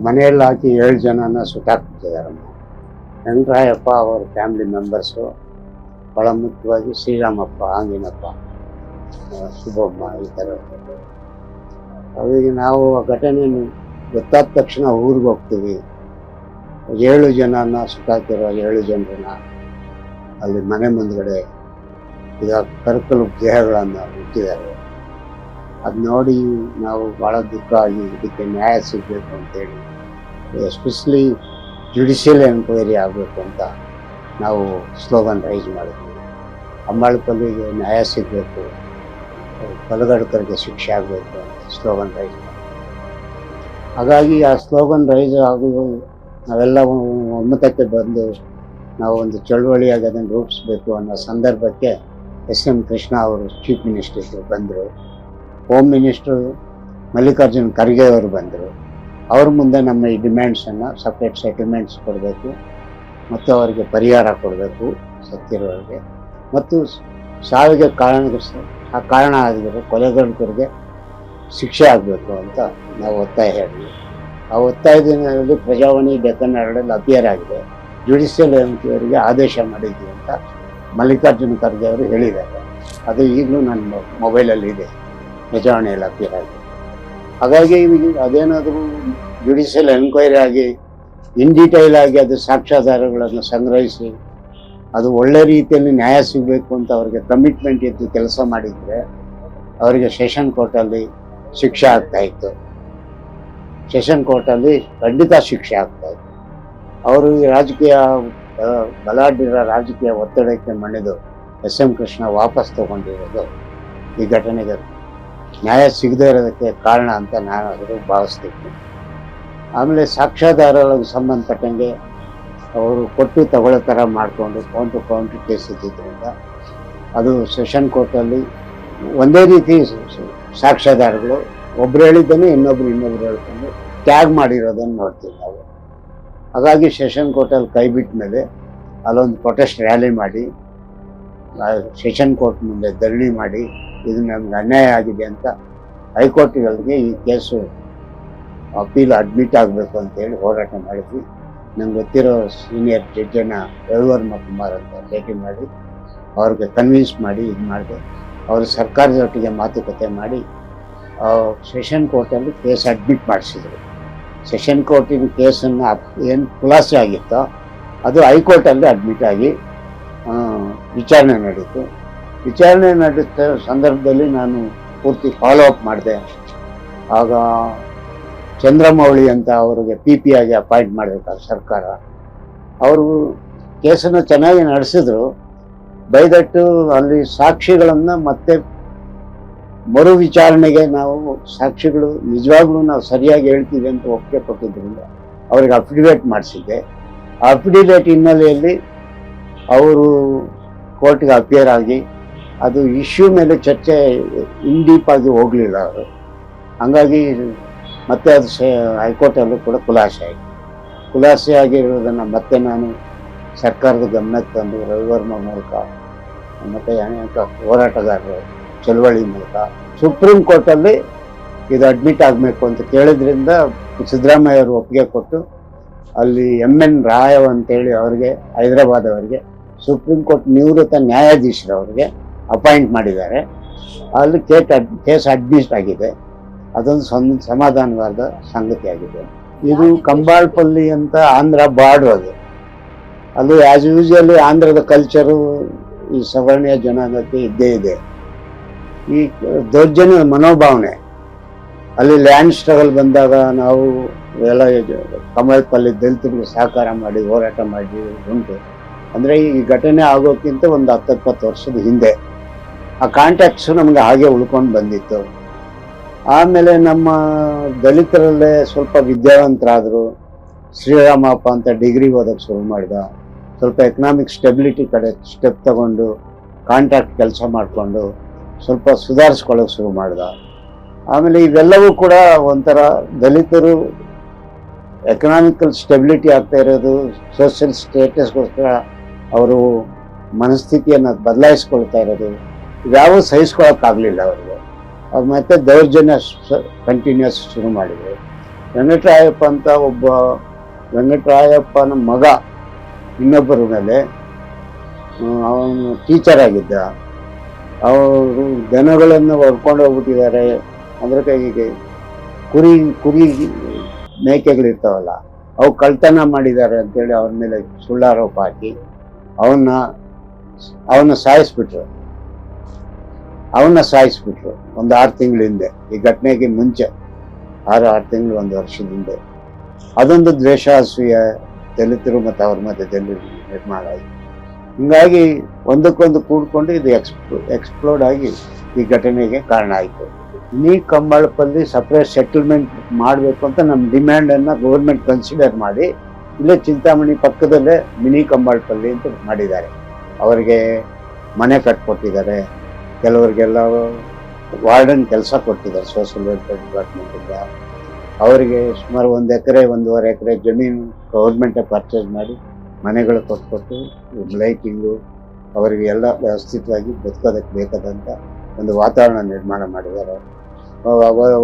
ಮನೆಯಲ್ಲಿ ಹಾಕಿ ಏಳು ಜನನ ಸುಟ್ಟಾಕ್ಬಿಟ್ಟಿದ್ದಾರಮ್ಮ ವೆಂಕಟರಾಯಪ್ಪ ಅವ್ರ ಫ್ಯಾಮಿಲಿ ಮೆಂಬರ್ಸು ಬಹಳ ಮುಖ್ಯವಾಗಿ ಶ್ರೀರಾಮಪ್ಪ ಆಂಜಿನಪ್ಪ ಶುಭಮ್ಮ ಈ ಥರ ಅವರಿಗೆ ನಾವು ಆ ಘಟನೆ ಗೊತ್ತಾದ ತಕ್ಷಣ ಊರಿಗೆ ಹೋಗ್ತೀವಿ. ಏಳು ಜನನ ಸುಟ್ಟಾಕಿರೋ ಏಳು ಜನರನ್ನ ಅಲ್ಲಿ ಮನೆ ಮುಂದ್ಗಡೆ ಈಗ ಕರ್ಕಲು ದೇಹಗಳನ್ನು ಇಟ್ಟಿದ್ದಾರೆ ಅದು ನೋಡಿ ನಾವು ಭಾಳ ದುಃಖ ಆಗಿ ಇದಕ್ಕೆ ನ್ಯಾಯ ಸಿಗಬೇಕು ಅಂತೇಳಿ ಎಸ್ಪೆಷಲಿ ಜುಡಿಷಿಯಲ್ ಎನ್ಕ್ವೈರಿ ಆಗಬೇಕು ಅಂತ ನಾವು ಸ್ಲೋಗನ್ ರೈಸ್ ಮಾಡಿದ್ವಿ. ಅಂಬಾಳ್ಕಲ್ಲಿಗೆ ನ್ಯಾಯ ಸಿಗಬೇಕು ಕಲಗಡ್ಕರಿಗೆ ಶಿಕ್ಷೆ ಆಗಬೇಕು ಅಂತ ಸ್ಲೋಗನ್ ರೈಸ್ ಮಾಡಿದ್ವಿ. ಹಾಗಾಗಿ ಆ ಸ್ಲೋಗನ್ ರೈಸ್ ಆಗುವ ನಾವೆಲ್ಲ ಒಮ್ಮತಕ್ಕೆ ಬಂದು ನಾವು ಒಂದು ಚಳುವಳಿಯಾಗಿ ಅದನ್ನು ರೂಪಿಸ್ಬೇಕು ಅನ್ನೋ ಸಂದರ್ಭಕ್ಕೆ ಎಸ್ ಎಂ ಕೃಷ್ಣ ಅವರು ಚೀಫ್ ಮಿನಿಸ್ಟರ್ ಬಂದರು. ಹೋಮ್ ಮಿನಿಸ್ಟ್ರು ಮಲ್ಲಿಕಾರ್ಜುನ್ ಖರ್ಗೆ ಅವರು ಬಂದರು. ಅವ್ರ ಮುಂದೆ ನಮ್ಮ ಈ ಡಿಮ್ಯಾಂಡ್ಸನ್ನು ಸಪ್ರೇಟ್ ಸೆಟಲ್ಮೆಂಟ್ಸ್ ಕೊಡಬೇಕು. ಮತ್ತು ಅವರಿಗೆ ಪರಿಹಾರ ಕೊಡಬೇಕು ಸತ್ತಿರೋರಿಗೆ. ಮತ್ತು ಸಾವಿಗೆ ಕಾರಣ ಆ ಕಾರಣ ಆಗಿರೋ ಕೊಲೆಗಳಿಗೆ ಶಿಕ್ಷೆ ಆಗಬೇಕು ಅಂತ ನಾವು ಒತ್ತಾಯ ಹೇಳಿದ್ವಿ. ಆ ಒತ್ತಾಯದಲ್ಲಿ ಪ್ರಜಾವಾಣಿ ಡೆಕ್ಕನ್ ಹರಡಲ್ಲಿ ಅಪಿಯರ್ ಆಗಿದೆ. ಜುಡಿಷಿಯಲ್ ಎಂಕ್ವೈರಿಗೆ ಆದೇಶ ಮಾಡಿದ್ವಿ ಅಂತ ಮಲ್ಲಿಕಾರ್ಜುನ ಖರ್ಗೆ ಅವರು ಹೇಳಿದ್ದಾರೆ. ಅದು ಈಗಲೂ ನನ್ನ ಮೊಬೈಲಲ್ಲಿ ಇದೆ. ಪ್ರಜಾವಾಣಿಯಲ್ಲಿ ಇಲಾಖೆ ಹಾಗೆ ಹಾಗಾಗಿ ಅದೇನಾದರೂ ಜುಡಿಷಿಯಲ್ ಎನ್ಕ್ವೈರಿ ಆಗಿ ಇನ್ ಡೀಟೈಲ್ ಆಗಿ ಅದು ಸಾಕ್ಷ್ಯಾಧಾರಗಳನ್ನು ಸಂಗ್ರಹಿಸಿ, ಅದು ಒಳ್ಳೆ ರೀತಿಯಲ್ಲಿ ನ್ಯಾಯ ಸಿಗಬೇಕು ಅಂತ ಅವರಿಗೆ ಕಮಿಟ್ಮೆಂಟ್ ಇದ್ದು ಕೆಲಸ ಮಾಡಿದರೆ, ಅವರಿಗೆ ಸೆಷನ್ ಕೋರ್ಟಲ್ಲಿ ಶಿಕ್ಷೆ ಆಗ್ತಾ ಇತ್ತು. ಸೆಷನ್ ಕೋರ್ಟಲ್ಲಿ ಖಂಡಿತ ಶಿಕ್ಷೆ ಆಗ್ತಾ ಇತ್ತು. ಅವರು ಈ ರಾಜಕೀಯ ಬಲಾಢ್ಯರ ರಾಜಕೀಯ ಒತ್ತಡಕ್ಕೆ ಮಣಿದು ಎಸ್ ಎಂ ಕೃಷ್ಣ ವಾಪಸ್ ತಗೊಂಡಿರೋದು ಈ ಘಟನೆಗೆ ನ್ಯಾಯ ಸಿಗದೇ ಇರೋದಕ್ಕೆ ಕಾರಣ ಅಂತ ನಾನು ಅದನ್ನು ಭಾವಿಸ್ತೀನಿ. ಆಮೇಲೆ ಸಾಕ್ಷ್ಯಾಧಾರಗಳಿಗೆ ಸಂಬಂಧಪಟ್ಟಂಗೆ ಅವರು ಕೊಟ್ಟು ತಗೊಳ್ಳೋ ಥರ ಮಾಡಿಕೊಂಡು ಕೌಂಟ್ರ್ ಕೌಂಟ್ರ್ ಕೇಸ್ ಇದ್ದಿದ್ದರಿಂದ ಅದು ಸೆಷನ್ ಕೋರ್ಟಲ್ಲಿ ಒಂದೇ ರೀತಿ ಸಾಕ್ಷ್ಯಾಧಾರಗಳು, ಒಬ್ರು ಹೇಳಿದ್ದನ್ನು ಇನ್ನೊಬ್ರು ಇನ್ನೊಬ್ರು ಹೇಳ್ಕೊಂಡು ಟ್ಯಾಗ್ ಮಾಡಿರೋದನ್ನು ನೋಡ್ತೀವಿ ನಾವು. ಹಾಗಾಗಿ ಸೆಷನ್ ಕೋರ್ಟಲ್ಲಿ ಕೈ ಬಿಟ್ಟ ಮೇಲೆ ಅಲ್ಲೊಂದು ಪ್ರೊಟೆಸ್ಟ್ ರ್ಯಾಲಿ ಮಾಡಿ ಸೆಷನ್ ಕೋರ್ಟ್ ಮುಂದೆ ಧರಣಿ ಮಾಡಿ ಇದು ನಮ್ಗೆ ಅನ್ಯಾಯ ಆಗಿದೆ ಅಂತ ಹೈಕೋರ್ಟ್ಗಳಿಗೆ ಈ ಕೇಸು ಅಪೀಲ್ ಅಡ್ಮಿಟ್ ಆಗಬೇಕು ಅಂತೇಳಿ ಹೋರಾಟ ಮಾಡಿದ್ವಿ. ನಂಗೆ ಗೊತ್ತಿರೋ ಸೀನಿಯರ್ ಜಡ್ಜನ ರವಿವರ್ಮ ಕುಮಾರ್ ಅಂತ ಭೇಟಿ ಮಾಡಿ ಅವ್ರಿಗೆ ಕನ್ವಿನ್ಸ್ ಮಾಡಿ ಇದು ಮಾಡಿದೆ. ಅವರು ಸರ್ಕಾರದೊಟ್ಟಿಗೆ ಮಾತುಕತೆ ಮಾಡಿ ಸೆಷನ್ ಕೋರ್ಟಲ್ಲಿ ಕೇಸ್ ಅಡ್ಮಿಟ್ ಮಾಡಿಸಿದ್ರು. ಸೆಷನ್ ಕೋರ್ಟಿನ ಕೇಸನ್ನು ಏನು ಖುಲಾಸೆ ಆಗಿತ್ತೋ ಅದು ಹೈಕೋರ್ಟಲ್ಲಿ ಅಡ್ಮಿಟ್ ಆಗಿ ವಿಚಾರಣೆ ನಡೀತು. ವಿಚಾರಣೆ ನಡೆಸಿದ ಸಂದರ್ಭದಲ್ಲಿ ನಾನು ಪೂರ್ತಿ ಫಾಲೋ ಅಪ್ ಮಾಡಿದೆ. ಆಗ ಚಂದ್ರಮೌಳಿ ಅಂತ ಅವರಿಗೆ ಪಿ ಪಿ ಆಗಿ ಅಪಾಯಿಂಟ್ ಮಾಡಬೇಕಾದ ಸರ್ಕಾರ. ಅವರು ಕೇಸನ್ನು ಚೆನ್ನಾಗಿ ನಡೆಸಿದ್ರು. ಬೈದಟ್ಟು ಅಲ್ಲಿ ಸಾಕ್ಷಿಗಳನ್ನು ಮತ್ತೆ ಮರು ವಿಚಾರಣೆಗೆ ನಾವು ಸಾಕ್ಷಿಗಳು ನಿಜವಾಗ್ಲೂ ನಾವು ಸರಿಯಾಗಿ ಹೇಳ್ತೀವಿ ಅಂತ ಒಪ್ಪಿಗೆ ಕೊಟ್ಟಿದ್ದರಿಂದ ಅವ್ರಿಗೆ ಅಫಿಡವಿಟ್ ಮಾಡಿಸಿದ್ದೆ. ಅಫಿಡವಿಟ್ ಹಿನ್ನೆಲೆಯಲ್ಲಿ ಅವರು ಕೋರ್ಟ್ಗೆ ಅಪಿಯರ್ ಆಗಿ ಅದು ಇಶ್ಯೂ ಮೇಲೆ ಚರ್ಚೆ ಇನ್ ಡೀಪ್ ಆಗಿ ಹೋಗಲಿಲ್ಲ ಅವರು. ಹಂಗಾಗಿ ಮತ್ತೆ ಅದು ಹೈಕೋರ್ಟಲ್ಲೂ ಕೂಡ ಖುಲಾಸೆ ಆಯಿತು. ಖುಲಾಸೆ ಆಗಿರೋದನ್ನು ಮತ್ತೆ ನಾನು ಸರ್ಕಾರದ ಗಮನಕ್ಕೆ ತಂದು ರವಿವರ್ಮ ಮೂಲಕ, ಮತ್ತು ಅನೇಕ ಹೋರಾಟಗಾರರು ಚಳವಳಿ ಮೂಲಕ ಸುಪ್ರೀಂ ಕೋರ್ಟಲ್ಲಿ ಇದು ಅಡ್ಮಿಟ್ ಆಗಬೇಕು ಅಂತ ಕೇಳಿದ್ರಿಂದ ಸಿದ್ದರಾಮಯ್ಯ ಅವರು ಒಪ್ಪಿಗೆ ಕೊಟ್ಟು ಅಲ್ಲಿ ಎಂ ಎನ್ ರಾಯವ್ ಅಂತೇಳಿ ಅವರಿಗೆ, ಹೈದರಾಬಾದ್ ಅವರಿಗೆ, ಸುಪ್ರೀಂ ಕೋರ್ಟ್ ನಿವೃತ್ತ ನ್ಯಾಯಾಧೀಶರು ಅವರಿಗೆ ಅಪಾಯಿಂಟ್ ಮಾಡಿದ್ದಾರೆ. ಅಲ್ಲಿ ಕೇಸ್ ಅಡ್ ಕೇಸ್ ಅಡ್ಮಿಸ್ಟ್ ಆಗಿದೆ. ಅದೊಂದು ಸಂ ಸಮಾಧಾನವಾದ ಸಂಗತಿ ಆಗಿದೆ. ಇದು ಕಂಬಾಳ್ಪಲ್ಲಿ ಅಂತ ಆಂಧ್ರ ಬಾರ್ಡ್ರ್ ಅದು. ಅಲ್ಲಿ ಆ್ಯಸ್ ಯೂಶಲಿ ಆಂಧ್ರದ ಕಲ್ಚರು ಈ ಸವರ್ಣೀಯ ಜನಾಂಗಕ್ಕೆ ಇದ್ದೇ ಇದೆ. ಈ ದೌರ್ಜನ್ಯ ಮನೋಭಾವನೆ. ಅಲ್ಲಿ ಲ್ಯಾಂಡ್ ಸ್ಟ್ರಗಲ್ ಬಂದಾಗ ನಾವು ಎಲ್ಲ ಕಮಲ್ಪಲ್ಲಿ ದಲಿತರಿಗೆ ಸಹಕಾರ ಮಾಡಿ ಹೋರಾಟ ಮಾಡಿ ಉಂಟು. ಅಂದರೆ ಈ ಘಟನೆ ಆಗೋಕ್ಕಿಂತ ಒಂದು ಹತ್ತಪ್ಪತ್ತು ವರ್ಷದ ಹಿಂದೆ. ಆ ಕಾಂಟ್ಯಾಕ್ಟ್ಸು ನಮಗೆ ಹಾಗೆ ಉಳ್ಕೊಂಡು ಬಂದಿತ್ತು. ಆಮೇಲೆ ನಮ್ಮ ದಲಿತರಲ್ಲೇ ಸ್ವಲ್ಪ ವಿದ್ಯಾವಂತರಾದರು, ಶ್ರೀರಾಮಪ್ಪ ಅಂತ ಡಿಗ್ರಿ ಓದೋಕ್ಕೆ ಶುರು ಮಾಡಿದ, ಸ್ವಲ್ಪ ಎಕನಾಮಿಕ್ ಸ್ಟೆಬಿಲಿಟಿ ಕಡೆ ಸ್ಟೆಪ್ ತಗೊಂಡು ಕಾಂಟ್ಯಾಕ್ಟ್ ಕೆಲಸ ಮಾಡಿಕೊಂಡು, ಸ್ವಲ್ಪ ಸುಧಾರಿಸ್ಕೊಳ್ಳೋಕೆ ಶುರು ಮಾಡಿದ. ಆಮೇಲೆ ಇವೆಲ್ಲವೂ ಕೂಡ ಒಂಥರ ದಲಿತರು ಎಕನಾಮಿಕಲ್ ಸ್ಟೆಬಿಲಿಟಿ ಆಗ್ತಾ ಇರೋದು ಸೋಷಿಯಲ್ ಸ್ಟೇಟಸ್ಗೋಸ್ಕರ ಅವರು ಮನಸ್ಥಿತಿಯನ್ನು ಬದಲಾಯಿಸ್ಕೊಳ್ತಾ ಇರೋದು. ಇವ್ಯಾವೂ ಸಹಿಸ್ಕೊಳಕ್ಕಾಗಲಿಲ್ಲ ಅವರಿಗೆ. ಅವ್ರು ಮತ್ತೆ ದೌರ್ಜನ್ಯ ಕಂಟಿನ್ಯೂಸ್ ಶುರು ಮಾಡಿದ್ರು. ವೆಂಕಟರಾಯಪ್ಪ ಅಂತ ಒಬ್ಬ, ವೆಂಕಟರಾಯಪ್ಪನ ಮಗ ಇನ್ನೊಬ್ಬರ ಮೇಲೆ ಅವನು ಟೀಚರ್ ಆಗಿದ್ದ. ಅವರು ದನಗಳನ್ನು ಹೊಡ್ಕೊಂಡು ಹೋಗ್ಬಿಟ್ಟಿದ್ದಾರೆ. ಅದ್ರ ಕೈಗೆ ಕುರಿ ಕುರಿ ಮೇಕೆಗಳಿರ್ತಾವಲ್ಲ, ಅವು ಕಳ್ತನ ಮಾಡಿದ್ದಾರೆ ಅಂತೇಳಿ ಅವ್ರ ಮೇಲೆ ಸುಳ್ಳಾರೋಪ ಹಾಕಿ, ಅವನ್ನ ಅವನ್ನ ಸಾಯಿಸ್ಬಿಟ್ರು. ಅವನ್ನ ಸಾಯಿಸ್ಬಿಟ್ರು. ಒಂದು ಆರು ತಿಂಗಳ ಹಿಂದೆ. ಈ ಘಟನೆಗೆ ಮುಂಚೆ. ಆರು ಆರು ತಿಂಗಳು ಒಂದು ವರ್ಷದ ಹಿಂದೆ. ಅದೊಂದು ದ್ವೇಷ ಅಸೂಯ ದಲಿತರು ಮತ್ತು ಅವ್ರ ಮಧ್ಯದಲ್ಲಿ ನಿರ್ಮಾಣ ಆಯಿತು. ಹಿಂಗಾಗಿ ಒಂದಕ್ಕೊಂದು ಕೂಡ್ಕೊಂಡು ಇದು ಎಕ್ಸ್ಪ್ಲೋ, ಎಕ್ಸ್ಪ್ಲೋಡ್ ಆಗಿ ಈ ಘಟನೆಗೆ ಕಾರಣ ಆಯಿತು. ನೀ ಕಂಬಳಪಲ್ಲಿ ಸಪ್ರೇಟ್ ಸೆಟಲ್ಮೆಂಟ್ ಮಾಡಬೇಕು ಅಂತ ನಮ್ಮ ಡಿಮ್ಯಾಂಡನ್ನು ಗೌರ್ಮೆಂಟ್ ಕನ್ಸಿಡರ್ ಮಾಡಿ, ಇಲ್ಲೇ ಚಿಂತಾಮಣಿ ಪಕ್ಕದಲ್ಲೇ ಮಿನಿ ಕಂಬಳಪಲ್ಲಿ ಅಂತ ಮಾಡಿದ್ದಾರೆ. ಅವರಿಗೆ ಮನೆ ಕಟ್ಕೊಟ್ಟಿದ್ದಾರೆ. ಕೆಲವರಿಗೆಲ್ಲ ವಾರ್ಡನ್ ಕೆಲಸ ಕೊಟ್ಟಿದ್ದಾರೆ ಸೋಷಿಯಲ್ ವೆಲ್ಫೇರ್ ಡಿಪಾರ್ಟ್ಮೆಂಟಿಂದ ಅವರಿಗೆ ಸುಮಾರು ಒಂದು ಎಕರೆ, ಒಂದೂವರೆ ಎಕರೆ ಜಮೀನು ಗೌರ್ಮೆಂಟೇ ಪರ್ಚೇಸ್ ಮಾಡಿ ಮನೆಗಳು ಕೊಟ್ಕೊಟ್ಟು ಲೈಟಿಂಗು ಅವರಿಗೆ ಎಲ್ಲ ವ್ಯವಸ್ಥಿತವಾಗಿ ಬದುಕೋದಕ್ಕೆ ಬೇಕಾದಂಥ ಒಂದು ವಾತಾವರಣ ನಿರ್ಮಾಣ ಮಾಡಿದ್ದಾರೆ.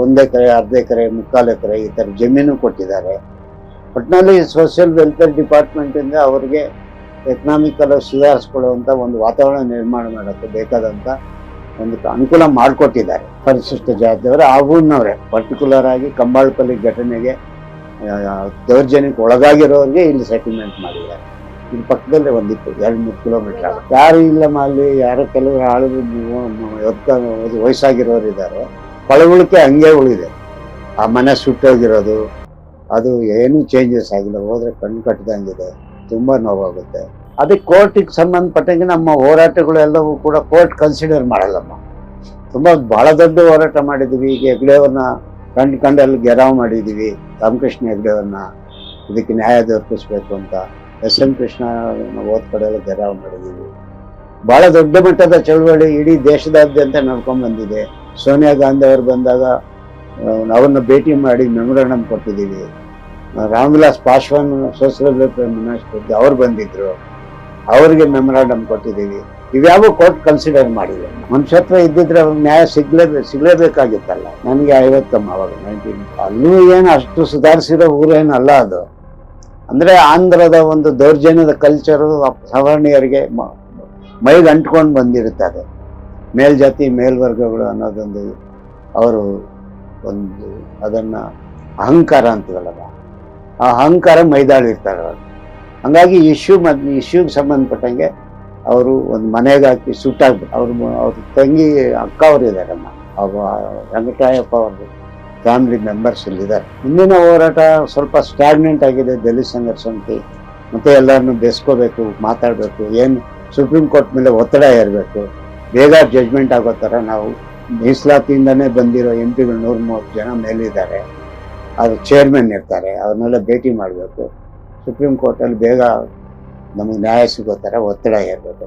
ಒಂದು ಎಕರೆ, ಅರ್ಧ ಎಕರೆ, ಮುಕ್ಕಾಲು ಎಕರೆ ಈ ಥರ ಜಮೀನು ಕೊಟ್ಟಿದ್ದಾರೆ. ಒಟ್ಟಿನಲ್ಲಿ ಸೋಷಿಯಲ್ ವೆಲ್ಫೇರ್ ಡಿಪಾರ್ಟ್ಮೆಂಟಿಂದ ಅವರಿಗೆ ಎಕನಾಮಿಕಲ್ ಸುಧಾರಿಸ್ಕೊಳ್ಳುವಂಥ ಒಂದು ವಾತಾವರಣ ನಿರ್ಮಾಣ ಮಾಡೋಕ್ಕೆ ಬೇಕಾದಂಥ ಒಂದು ಅನುಕೂಲ ಮಾಡಿಕೊಟ್ಟಿದ್ದಾರೆ. ಪರಿಶಿಷ್ಟ ಜಾತಿಯವರು ಆಗೂನವ್ರೆ ಪರ್ಟಿಕ್ಯುಲರ್ ಆಗಿ ಕಂಬಾಳ್ಪಲ್ಲಿ ಘಟನೆಗೆ ದೌರ್ಜನ್ಯಕ್ಕೆ ಒಳಗಾಗಿರೋರಿಗೆ ಇಲ್ಲಿ ಸೆಟಲ್ಮೆಂಟ್ ಮಾಡಿದ್ದಾರೆ. ಇಲ್ಲಿ ಪಕ್ಕದಲ್ಲೇ ಒಂದಿತ್ತು, ಎರಡು ಮೂರು ಕಿಲೋಮೀಟರ್ ಯಾರು ಇಲ್ಲ ಅಲ್ಲಿ ಯಾರೋ ಕೆಲವರು ಆಳು ವಯಸ್ಸಾಗಿರೋರು ಇದ್ದಾರೆ ಪಳವಳಿಕೆ ಹಂಗೆ ಉಳಿದೆ. ಆ ಮನೆ ಸುಟ್ಟೋಗಿರೋದು, ಅದು ಏನೂ ಚೇಂಜಸ್ ಆಗಿಲ್ಲ. ಹೋದರೆ ಕಣ್ಣು ಕಟ್ಟಿದಂಗಿದೆ ತುಂಬ ನೋವಾಗುತ್ತೆ. ಅದಕ್ಕೆ ಕೋರ್ಟಿಗೆ ಸಂಬಂಧಪಟ್ಟಂಗೆ ನಮ್ಮ ಹೋರಾಟಗಳು ಎಲ್ಲವೂ ಕೂಡ ಕೋರ್ಟ್ ಕನ್ಸಿಡರ್ ಮಾಡಲ್ಲಮ್ಮ. ತುಂಬ ಬಹಳ ದೊಡ್ಡ ಹೋರಾಟ ಮಾಡಿದ್ದೀವಿ ಈಗ ಹೆಗ್ಡೆಯವ್ರನ್ನ ಕಂಡು ಕಂಡಲ್ಲಿ ಗೆರಾವ್ ಮಾಡಿದ್ದೀವಿ ರಾಮಕೃಷ್ಣ ಹೆಗ್ಡೆಯವ್ರನ್ನ ಇದಕ್ಕೆ ನ್ಯಾಯ ದೊರಕಿಸ್ಬೇಕು ಅಂತ ಎಸ್ ಎಂ ಕೃಷ್ಣ ಓದ್ ಕಡೆ ಎಲ್ಲ ಗೆರಾವ್ ಮಾಡಿದ್ದೀವಿ ಬಹಳ ದೊಡ್ಡ ಮಟ್ಟದ ಚಳುವಳಿ ಇಡೀ ದೇಶದಾದ್ಯಂತ ನಡ್ಕೊಂಡು ಬಂದಿದೆ. ಸೋನಿಯಾ ಗಾಂಧಿ ಅವರು ಬಂದಾಗ ಅವ್ರನ್ನ ಭೇಟಿ ಮಾಡಿ ಮೆಮೊರಾಂಡಮ್ ಕೊಟ್ಟಿದ್ದೀವಿ Ram Vilas Paswan social welfare minister ಅವ್ರು ಬಂದಿದ್ರು. ಅವ್ರಿಗೆ ಮೆಮೊರಾಂಡಮ್ ಕೊಟ್ಟಿದ್ದೀವಿ. ಇವ್ಯಾವ ಕೋರ್ಟ್ ಕನ್ಸಿಡರ್ ಮಾಡಿಲ್ಲ ಮನುಷ್ಯತ್ವ ಇದ್ದಿದ್ರೆ ಅವ್ರಿಗೆ ನ್ಯಾಯ ಸಿಗ್ಲೇ, ಸಿಗ್ಲೇಬೇಕಾಗಿತ್ತಲ್ಲ. ನನಗೆ ಐವತ್ತಮ್ಮ ಅವಾಗ ನೈನ್ಟೀನ್ ಅಲ್ಲೂ ಏನು ಅಷ್ಟು ಸುಧಾರಿಸಿರೋ ಊರೇನಲ್ಲ ಅದು. ಅಂದರೆ ಆಂಧ್ರದ ಒಂದು ದೌರ್ಜನ್ಯದ ಕಲ್ಚರು ಸವರ್ಣೀಯರಿಗೆ ಮೈಗೆ ಅಂಟ್ಕೊಂಡು ಅದು ಮೇಲ್ಜಾತಿ ಮೇಲ್ವರ್ಗಗಳು ಅನ್ನೋದೊಂದು ಅವರು ಒಂದು ಅದನ್ನು ಅಹಂಕಾರ ಅಂತೀವಲ್ಲ ಆ ಅಹಂಕಾರ ಮೈದಾಳಿರ್ತಾರೆ ಅವರು. ಹಂಗಾಗಿ ಇಶ್ಯೂ ಮದ್ ಇಶ್ಯೂಗೆ ಸಂಬಂಧಪಟ್ಟಂಗೆ ಅವರು ಒಂದು ಮನೆಗೆ ಹಾಕಿ ಸುಟ್ಟಾಗ್ಬಿಟ್ಟು ಅವ್ರ ಅವ್ರ ತಂಗಿ ಅಕ್ಕ ಅವರು ಇದ್ದಾರಮ್ಮ ಅವ ವೆಂಕಟಾಯಪ್ಪ ಅವ್ರದ್ದು ಫ್ಯಾಮಿಲಿ ಮೆಂಬರ್ಸ್ ಇಲ್ಲಿದ್ದಾರೆ ಮುಂದಿನ ಹೋರಾಟ ಸ್ವಲ್ಪ ಸ್ಟಾಗ್ನೆಂಟ್ ಆಗಿದೆ, ದಲಿತ ಸಂಘರ್ಷ ಸಮಿತಿ ಮತ್ತೆ ಎಲ್ಲರನ್ನು ಬೆಸ್ಕೋಬೇಕು, ಮಾತಾಡಬೇಕು. ಏನು ಸುಪ್ರೀಂ ಕೋರ್ಟ್ ಮೇಲೆ ಒತ್ತಡ ಇರಬೇಕು ಬೇಗ ಜಜ್ಮೆಂಟ್ ಆಗೋ ಥರ ನಾವು ಮೀಸಲಾತಿಯಿಂದನೇ ಬಂದಿರೋ ಎಂ ಪಿಗಳು ನೂರು ಮೂವತ್ತು ಜನ ಮೇಲಿದ್ದಾರೆ. ಅದು ಚೇರ್ಮನ್ ಇರ್ತಾರೆ. ಅವ್ರನ್ನೆಲ್ಲ ಭೇಟಿ ಮಾಡಬೇಕು. ಸುಪ್ರೀಂ ಕೋರ್ಟಲ್ಲಿ ಬೇಗ ನಮಗೆ ನ್ಯಾಯ ಸಿಗೋ ಥರ ಒತ್ತಡ ಇರಬೇಕು